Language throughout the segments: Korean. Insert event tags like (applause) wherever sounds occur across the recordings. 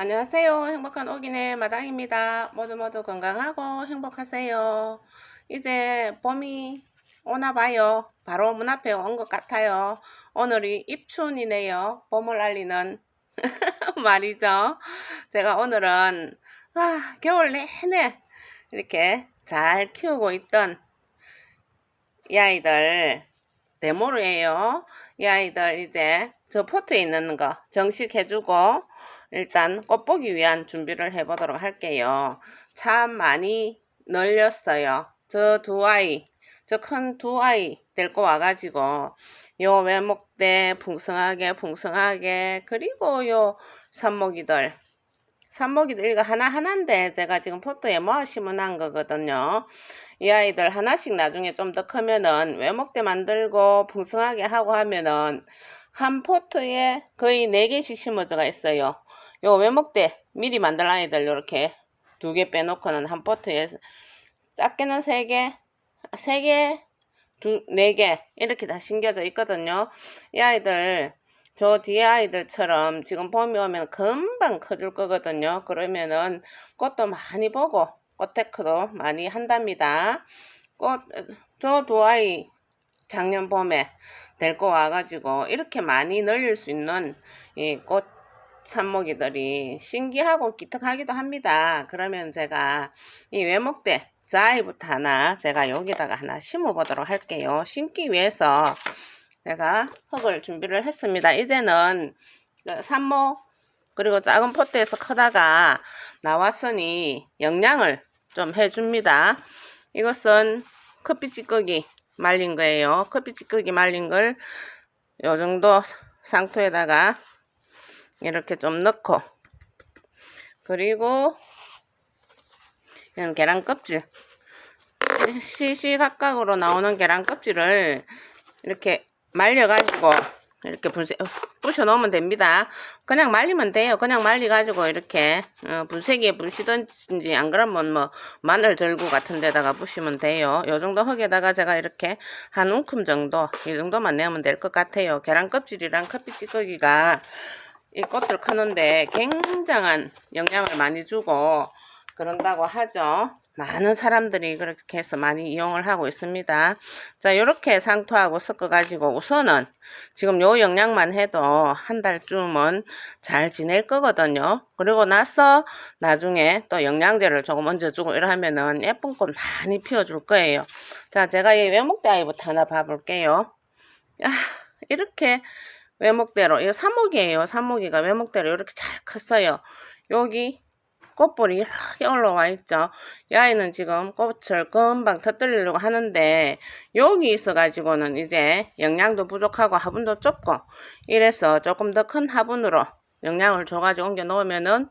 안녕하세요. 행복한 오기네 마당입니다. 모두 모두 건강하고 행복하세요. 이제 봄이 오나 봐요. 바로 문 앞에 온 것 같아요. 오늘이 입춘이네요. 봄을 알리는 (laughs) 말이죠. 제가 오늘은 아, 겨울 내내 이렇게 잘 키우고 있던 이 아이들 데모로예요. 이 아이들 이제 저 포트에 있는 거 정식해주고 일단 꽃 보기 위한 준비를 해보도록 할게요. 참 많이 널렸어요. 저 두 아이, 저 큰 두 아이 데리고 와가지고 요 외목대 풍성하게 풍성하게 그리고 요 산모기들 산모기들 이거 하나하나인데 제가 지금 포트에 모아 심어놓은 거거든요. 이 아이들 하나씩 나중에 좀 더 크면은 외목대 만들고 풍성하게 하고 하면은 한 포트에 거의 4개씩 심어져가 있어요. 요 외목대 미리 만들 아이들 요렇게 두 개 빼놓고는 한 포트에 작게는 3개, 3개, 두, 4개 이렇게 다 심겨져 있거든요. 이 아이들 저 뒤에 아이들처럼 지금 봄이 오면 금방 커질 거거든요. 그러면은 꽃도 많이 보고 꽃테크도 많이 한답니다. 꽃, 저 두 아이 작년 봄에 데리고 와가지고 이렇게 많이 늘릴 수 있는 이 꽃 산모기들이 신기하고 기특하기도 합니다. 그러면 제가 이 외목대 자이부터 하나 제가 여기다가 하나 심어 보도록 할게요. 심기 위해서 제가 흙을 준비를 했습니다. 이제는 그 산모 그리고 작은 포트에서 크다가 나왔으니 영양을 좀 해줍니다. 이것은 커피 찌꺼기 말린 거예요. 커피 찌꺼기 말린 걸 요 정도 상토에다가 이렇게 좀 넣고 그리고 이건 계란 껍질 시시각각으로 나오는 계란 껍질을 이렇게 말려가지고 이렇게 분쇄, 부셔 놓으면 됩니다. 그냥 말리면 돼요. 그냥 말려가지고 이렇게 어, 분쇄기에 부시든지 안 그러면 뭐 마늘 절구 같은 데다가 부시면 돼요. 요 정도 흙에다가 제가 이렇게 한 움큼 정도 이 정도만 내면 될 것 같아요. 계란 껍질이랑 커피 찌꺼기가 이 꽃들 크는데 굉장한 영향을 많이 주고 그런다고 하죠. 많은 사람들이 그렇게 해서 많이 이용을 하고 있습니다. 자, 이렇게 상토하고 섞어가지고 우선은 지금 요 영양만 해도 한 달쯤은 잘 지낼 거거든요. 그리고 나서 나중에 또 영양제를 조금 얹어주고 이러면은 예쁜 꽃 많이 피워줄 거예요. 자, 제가 이 외목대 아이부터 하나 봐볼게요. 야, 이렇게 외목대로 이거 사목이에요. 사목이가 외목대로 이렇게 잘 컸어요. 여기 꽃볼이 이렇게 올라와 있죠. 이 아이는 지금 꽃을 금방 터뜨리려고 하는데 여기 있어 가지고는 이제 영양도 부족하고 화분도 좁고 이래서 조금 더 큰 화분으로 영양을 줘가지고 옮겨 놓으면은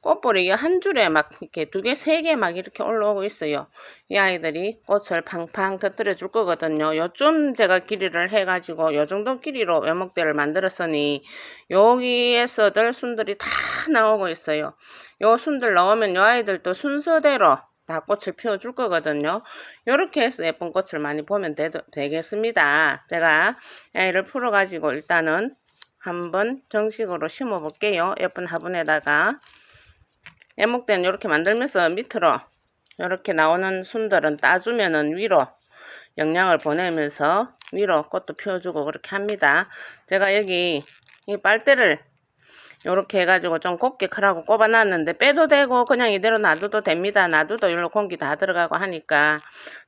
꽃볼이 한 줄에 막 이렇게 두 개, 세 개 막 이렇게 올라오고 있어요. 이 아이들이 꽃을 팡팡 터뜨려 줄 거거든요. 요쯤 제가 길이를 해가지고 요 정도 길이로 외목대를 만들었으니 여기에서들 순들이 다 나오고 있어요. 요 순들 나오면 요 아이들도 순서대로 다 꽃을 피워줄 거거든요. 이렇게 해서 예쁜 꽃을 많이 보면 되, 되겠습니다. 제가 아이를 풀어가지고 일단은 한번 정식으로 심어 볼게요. 예쁜 화분에다가 애목대는 이렇게 만들면서 밑으로 이렇게 나오는 순들은 따주면은 위로 영양을 보내면서 위로 꽃도 피워주고 그렇게 합니다. 제가 여기 이 빨대를 이렇게 해가지고 좀 곱게 크라고 꼽아놨는데 빼도 되고 그냥 이대로 놔둬도 됩니다. 놔둬도 일로 공기 다 들어가고 하니까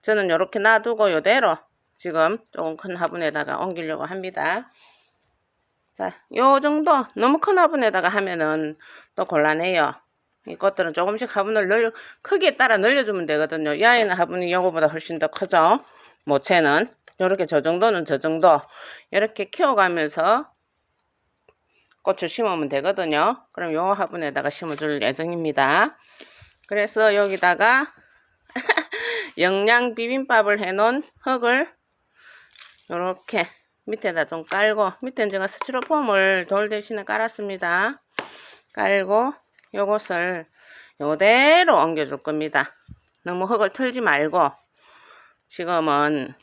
저는 이렇게 놔두고 이대로 지금 조금 큰 화분에다가 옮기려고 합니다. 자, 요 정도 너무 큰 화분에다가 하면은 또 곤란해요. 이 것들은 조금씩 화분을 늘려, 크기에 따라 늘려주면 되거든요. 이 아이는 화분이 요거보다 훨씬 더 크죠. 모체는. 이렇게 저 정도는 저 정도. 이렇게 키워가면서 꽃을 심으면 되거든요. 그럼 요 화분에다가 심어줄 예정입니다. 그래서 여기다가 (laughs) 영양 비빔밥을 해놓은 흙을 이렇게 밑에다 좀 깔고 밑에는 제가 스티로폼을 돌 대신에 깔았습니다. 깔고 요것을 요대로 옮겨줄 겁니다. 너무 흙을 틀지 말고 지금은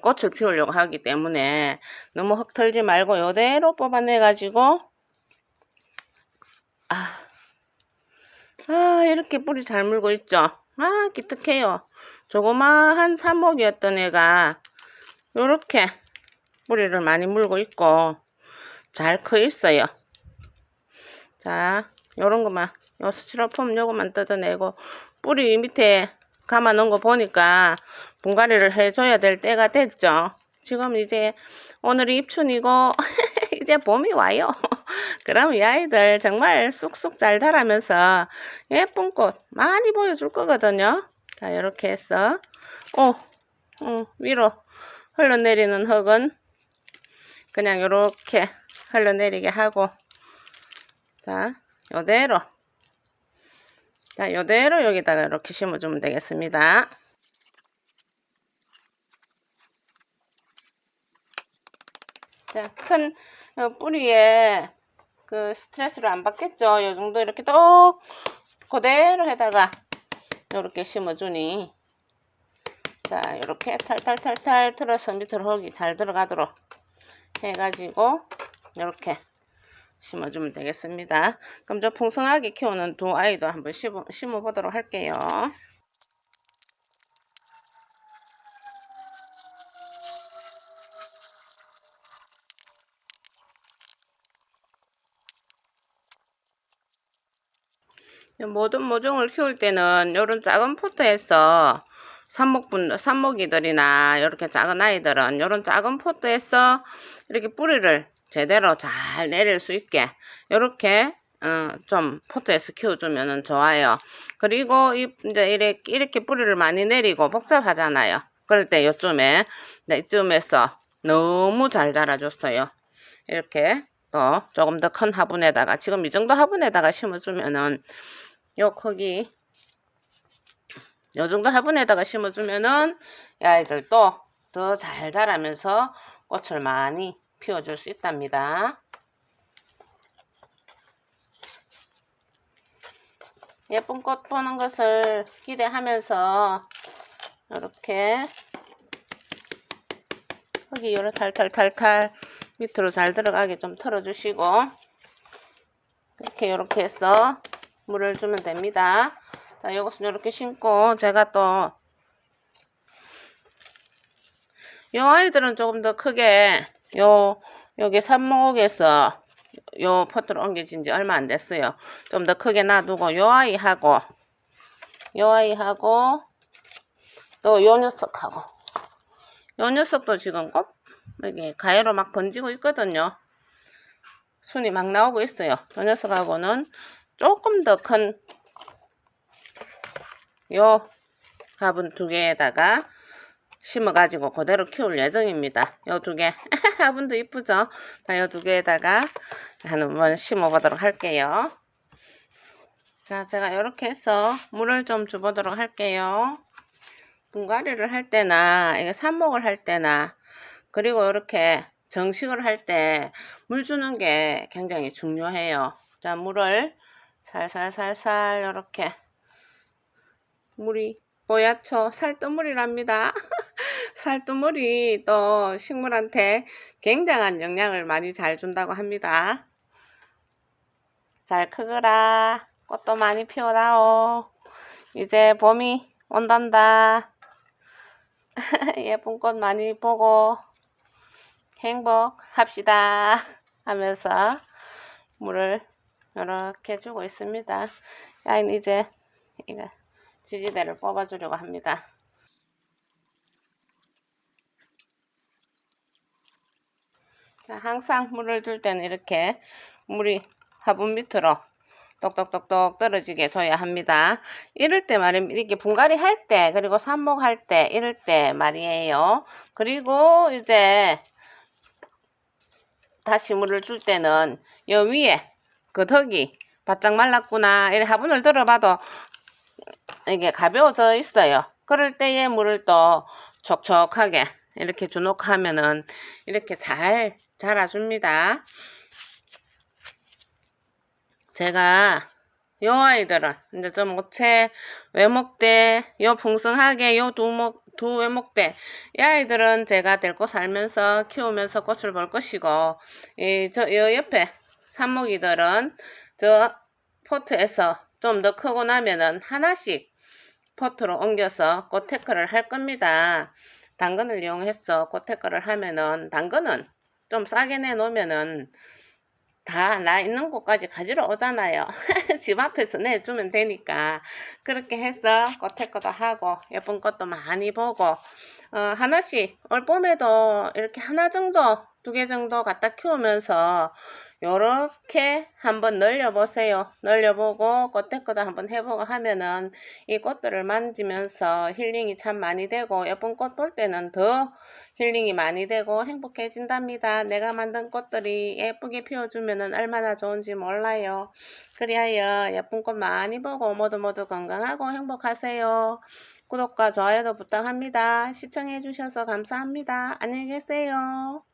꽃을 피우려고 하기 때문에 너무 흙 털지 말고 요대로 뽑아내 가지고 아 아, 이렇게 뿌리 잘 물고 있죠? 아, 기특해요. 조그마한 삽목이었던 애가 요렇게 뿌리를 많이 물고 있고 잘 커 있어요. 자, 요런 것만, 요 스티로폼 요거만 뜯어내고 뿌리 밑에 감아 놓은 거 보니까 분갈이를 해줘야 될 때가 됐죠. 지금 이제 오늘이 입춘이고 (laughs) 이제 봄이 와요. (laughs) 그럼 이 아이들 정말 쑥쑥 잘 자라면서 예쁜 꽃 많이 보여줄 거거든요. 자, 이렇게 해서 오, 어, 위로 흘러내리는 흙은 그냥 이렇게 흘러내리게 하고 자, 요대로 자, 요대로 여기다가 이렇게 심어주면 되겠습니다. 자, 큰 어, 뿌리에 그 스트레스를 안 받겠죠. 요 정도 이렇게 또 그대로 해다가 이렇게 심어주니 자, 이렇게 탈탈탈탈 틀어서 밑으로 흙이 잘 들어가도록 해가지고 이렇게 심어주면 되겠습니다. 그럼 저 풍성하게 키우는 두 아이도 한번 심어, 심어보도록 할게요. 모든 모종을 키울 때는 이런 작은 포트에서 삽목분, 삽목이들이나 이렇게 작은 아이들은 이런 작은 포트에서 이렇게 뿌리를 제대로 잘 내릴 수 있게 이렇게 어, 좀 포트에서 키워주면 좋아요. 그리고 이, 이제 이렇게, 이렇게 뿌리를 많이 내리고 복잡하잖아요. 그럴 때 요쯤에 네, 이쯤에서 너무 잘 자라줬어요. 이렇게 또 조금 더 큰 화분에다가 지금 이 정도 화분에다가 심어주면은 요 크기 요 정도 화분에다가 심어주면은 이 아이들도 더 잘 자라면서 꽃을 많이 피워줄 수 있답니다. 예쁜 꽃 보는 것을 기대하면서 이렇게 흙이 요렇게 탈탈탈탈 밑으로 잘 들어가게 좀 털어주시고 이렇게 이렇게 해서 물을 주면 됩니다. 자, 이것은 이렇게 심고 제가 또 이 아이들은 조금 더 크게 요 여기 삽목에서 요 포트로 옮겨진 지 얼마 안 됐어요. 좀 더 크게 놔두고 요 아이하고 요 아이하고 또 요 녀석하고 요 녀석도 지금 꼭 여기 가해로 막 번지고 있거든요. 순이 막 나오고 있어요. 요 녀석하고는 조금 더 큰 요 화분 두 개에다가 심어가지고 그대로 키울 예정입니다. 요 두 개. (laughs) 화분도 이쁘죠? 자, 요 두 개에다가 한번 심어보도록 할게요. 자, 제가 이렇게 해서 물을 좀 줘보도록 할게요. 분갈이를 할 때나, 이게 삽목을 할 때나, 그리고 이렇게 정식을 할 때 물 주는 게 굉장히 중요해요. 자, 물을 살살살살 이렇게 물이 뽀얗죠? 살뜨물이랍니다. (laughs) 살뜨물이 또 식물한테 굉장한 영향을 많이 잘 준다고 합니다. 잘 크거라. 꽃도 많이 피어나오. 이제 봄이 온단다. (laughs) 예쁜 꽃 많이 보고 행복합시다. 하면서 물을 이렇게 주고 있습니다. 야, 이제 이거 지지대를 뽑아주려고 합니다. 자, 항상 물을 줄 때는 이렇게 물이 화분 밑으로 똑똑똑똑 떨어지게 줘야 합니다. 이럴 때 말입니다. 이렇게 분갈이 할 때, 그리고 삽목할 때, 이럴 때 말이에요. 그리고 이제 다시 물을 줄 때는 요 위에 그 덕이 바짝 말랐구나. 이렇게 화분을 들어봐도 이게 가벼워져 있어요. 그럴 때에 물을 또 촉촉하게 이렇게 주놓고 하면은 이렇게 잘 자라줍니다. 제가 요 아이들은 이제 좀 모체 외목대 요 풍성하게 요 두목 두 외목대 이 아이들은 제가 데리고 살면서 키우면서 꽃을 볼 것이고 이 저 요 옆에 삽목이들은 저 포트에서 좀 더 크고 나면은 하나씩 포트로 옮겨서 꽃테크를 할 겁니다. 당근을 이용해서 꽃테크를 하면은 당근은 좀 싸게 내놓으면은 다 나 있는 곳까지 가지러 오잖아요. (laughs) 집 앞에서 내주면 되니까 그렇게 해서 꽃테크도 하고 예쁜 꽃도 많이 보고 어, 하나씩 올 봄에도 이렇게 하나 정도 두 개 정도 갖다 키우면서 요렇게 한번 늘려보세요. 늘려보고 꽃테크도 한번 해보고 하면은 이 꽃들을 만지면서 힐링이 참 많이 되고 예쁜 꽃 볼 때는 더 힐링이 많이 되고 행복해진답니다. 내가 만든 꽃들이 예쁘게 피워주면은 얼마나 좋은지 몰라요. 그리하여 예쁜 꽃 많이 보고 모두 모두 건강하고 행복하세요. 구독과 좋아요도 부탁합니다. 시청해주셔서 감사합니다. 안녕히 계세요.